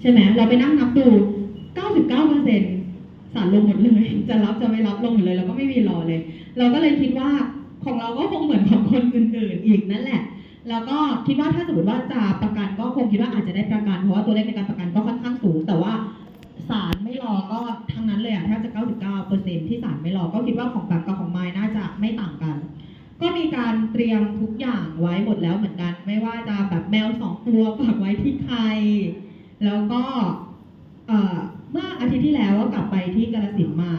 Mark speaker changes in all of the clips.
Speaker 1: ใช่ไหมเราไปนั่งนับดู 99เปอร์เซ็นสารลงหมดเลย จะรับจะไม่รับลงหมดเลย แล้วก็ไม่มีรอเลย เราก็เลยคิดว่าของเราก็คงเหมือนของคนอื่นๆอีกนั่นแหละ แล้วก็คิดว่าถ้าสมมติว่าจะประกันก็คงคิดว่าอาจจะได้ประกัน เพราะว่าตัวเลขในการประกันก็ค่อนข้างสูง แต่ว่าศาลไม่รอก็ทั้งนั้นเลยอะแทบจะ 99เปอร์เซ็นที่ศาลไม่รอ ก็คิดว่าของแบบกับของไม้น่าจะไม่ต่างกัน ก็มีการเตรียมทุกอย่างไว้หมดแล้วเหมือนกัน ไม่ว่าจะแบบแมวสองตัวฝากไว้ที่ใคร แล้วก็เอ่อเมื่ออาทิตย์ที่แล้วก็กลับไปที่กาลสินธุ์มา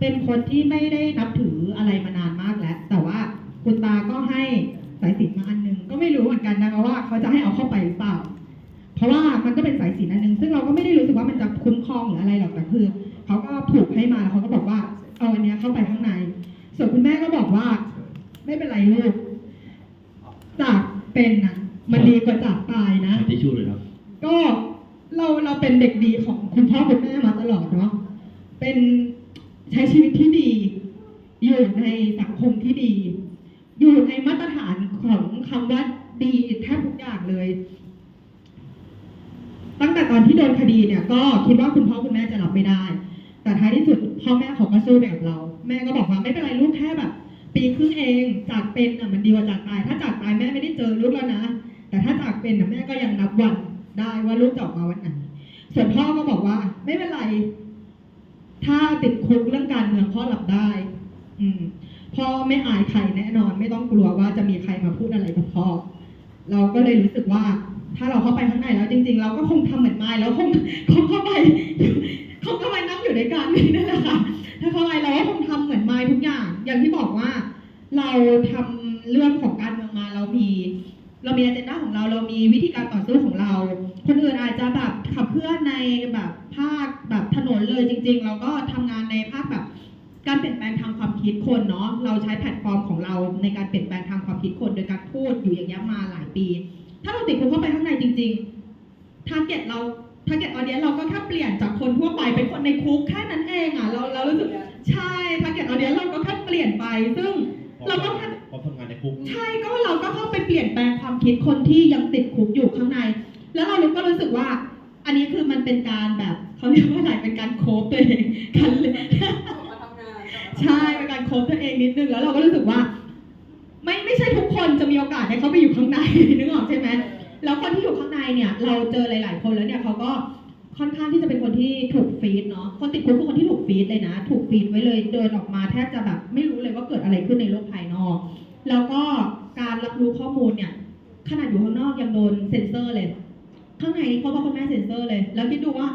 Speaker 1: เป็นคนที่ไม่ได้นับถืออะไรมานานมากแล้ว แต่ว่าคุณตาก็ให้สายสิญจนมาอันหนึง ก็ไม่รู้เหมือนกันนะคะว่าเขาจะให้เอาเข้าไปหรือเปล่า เพราะว่ามันก็เป็นสายสิญจนอันหนึง ซึ่งเราก็ไม่ได้รู้สึกว่ามันจะคุ้มครองหรืออะไรหรอกแต่คือเขาก็ผูกให้มาแล้วเขาก็บอกว่าเอาอันเนี้ยเข้าไปข้างใน ส่วนคุณแม่ก็บอกว่า ไม่เป็นไรลูกจากเป็นนะมันดีกว่าจากตายนะ
Speaker 2: ขอทิชชู่เลยครับ
Speaker 1: ก็ เราเราเป็นเด็กดีของคุณพ่อคุณแม่มาตลอดเนาะเป็นใช้ชีวิตที่ดี อยู่ในสังคมที่ดี อยู่ในมาตรฐานของคำว่าดีแทบทุกอย่างเลย ตั้งแต่ตอนที่โดนคดีเนี่ย ก็คิดว่าคุณพ่อคุณแม่จะรับไม่ได้ แต่ท้ายที่สุดพ่อแม่เขาก็สู้ไปกับเรา แม่ก็บอกว่าไม่เป็นไรลูกแค่แบบ ปีครึ่งเองจากเป็นอะมันดีกว่าจากตาย ถ้าจากตายแม่ไม่ได้เจอลูกแล้วนะแต่ถ้าจากเป็นอะแม่ก็ยังนับวัน ได้ว่าลูกจะออกมาวันไหนส่วนพ่อก็บอกว่า ไม่เป็นไร ถ้าติดคุกเรื่องการเมืองพ่อรับได้ อืมพ่อไม่อายใครแน่นอน ไม่ต้องกลัวว่าจะมีใครมาพูดอะไรกับพ่อ เราก็เลยรู้สึกว่า ถ้าเราเข้าไปข้างในแล้วจริง ๆ เราก็คงทำเหมือนไม้แล้วคงคงเข้าไปคงเข้าไปนั่งอยู่ในการนี้นั่นแหละค่ะถ้าเข้าไปเราก็คงทำเหมือนไม้ทุกอย่าง อย่างที่บอกว่า เราทำเรื่องของการเมืองมาเรามี เรามีอ g e n d a ของเราเรามีวิธีการต่อสู้ของเรา คนอื่นอาจจะแบบขับเคลื่อนในแบบภาคแบบถนนเลยจริง ๆ เราก็ทำงานในภาคแบบ การเปลี่ยนแปลงทางความคิดคนเนาะเราใช้แพลตฟอร์มของเราในการเปลี่ยนแปลงทางความคิดคนโดยการพูดอยู่อย่างเงี้ยมาหลายปี ถ้าเราติดคุกเข้าไปข้างในจริงๆทาร์เก็ตเราทาร์เก็ตออเดียเราก็แค่เปลี่ยนจากคนทั่วไปเป็นคนในคุกแค่นั้นเองอะเราเรารู้สึกใช่ทาร์เก็ตออเดียเราก็แค่เปลี่ยนไปซึ่งเราก็แค่
Speaker 2: พอทำงานในคุก
Speaker 1: ใช่ คิดคนที่ยังติดคุกอยู่ข้างใน แล้วเราก็รู้สึกว่า อันนี้คือมันเป็นการแบบเขาเรียกว่าอะไรเป็นการโคฟตัวเองกันเลยใช่เป็นการโคฟตัวเองนิดนึงแล้วเราก็รู้สึกว่า ไม่ไม่ใช่ทุกคนจะมีโอกาสได้เขาไปอยู่ข้างในนึกออกใช่ไหมแล้วคนที่อยู่ข้างในเนี่ย เราเจอหลาย ๆ คนแล้วเนี่ยเขาก็ค่อนข้างที่จะเป็นคนที่ถูกฟีดเนาะ คนติดคุกคือคนที่ถูกฟีดเลยนะ ถูกฟีดไว้เลย เดินออกมาแทบจะแบบ ไม่รู้เลยว่าเกิดอะไรขึ้นในโลกภายนอก แล้วก็การรับรู้ข้อมูลเนี่ย ขนาดอยู่ข้างนอกยังโดนเซ็นเซอร์เลย ข้างในนี่เขาบอกคนแม่เซ็นเซอร์เลย แล้วคิดดูว่า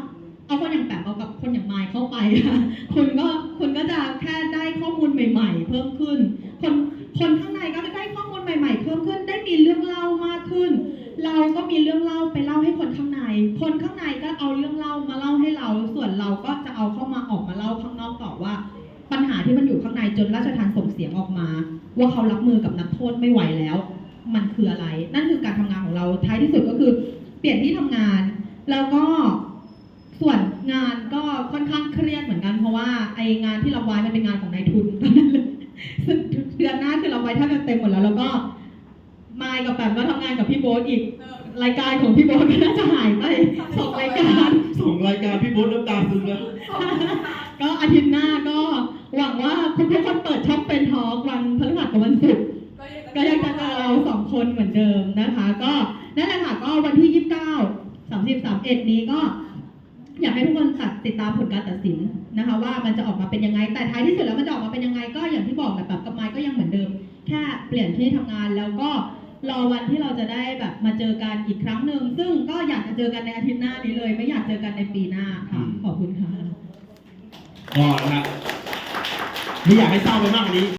Speaker 1: เอาคนอย่างแปมเอากับคนอย่างไมค์เข้าไปอะคุณก็คุณก็จะแค่ได้ข้อมูลใหม่ ๆ เพิ่มขึ้น คนคนข้างในก็จะได้ข้อมูลใหม่ ๆ เพิ่มขึ้น ได้มีเรื่องเล่ามากขึ้น เราก็มีเรื่องเล่าไปเล่าให้คนข้างใน คนข้างในก็เอาเรื่องเล่ามาเล่าให้เรา ส่วนเราก็จะเอาเข้ามาออกมาเล่าข้างนอกต่อว่า ปัญหาที่มันอยู่ข้างในจนราชทัณฑ์ส่งเสียงออกมา ว่าเขารับมือกับนักโทษไม่ไหวแล้ว มันคืออะไร นั่นคือการทำงานของเราท้ายที่สุดก็คือ เปลี่ยนที่ทำงาน แล้วก็ส่วนงานก็ค่อนข้างเครียดเหมือนกันเพราะว่าไองานที่เราไว้มันเป็นงานของนายทุนตอนนั้นเลยซึ่งเดือนหน้าคือเราไว้แทบจะเต็มหมดแล้ว แล้วก็มายกับแปมก็ทำงานกับพี่โบ๊ทอีกรายการของพี่โบ๊ทก็น่าจะหายไปสองรายการ
Speaker 2: ส่งรายการพี่บุ๊น้ำตาซึมแล้ว
Speaker 1: ก็อาทิตย์หน้าก็หวังว่าคุณทุกคนเปิดช่องเป็นทอล์กวันพฤหัสกับวันศุ กร์ก็ยังจะเจอเราสองคนเหมือนเดิมนะคะ ก็นั่นแหละค่ะก็วันที่ 29 30 31 นี้ก็อยากให้ทุกคนตัดติดตามผลการตัดสินนะคะ ว่ามันจะออกมาเป็นยังไง แต่ท้ายที่สุดแล้วมันจะออกมาเป็นยังไง ก็อย่างที่บอกแหละแบบกับไม้ก็ยังเหมือนเดิม แค่เปลี่ยนที่ทำงานแล้วก็รอวันที่เราจะได้แบบมาเจอกันอีกครั้งหนึ่งซึ่งก็อยากจะเจอกันในอาทิตย์หน้านี้เลย ไม่อยากเจอกันในปีหน้าค่ะขอบคุณค่ะ
Speaker 2: ก็นะครับไม่อยากให้เศร้าไปมากกว่านี้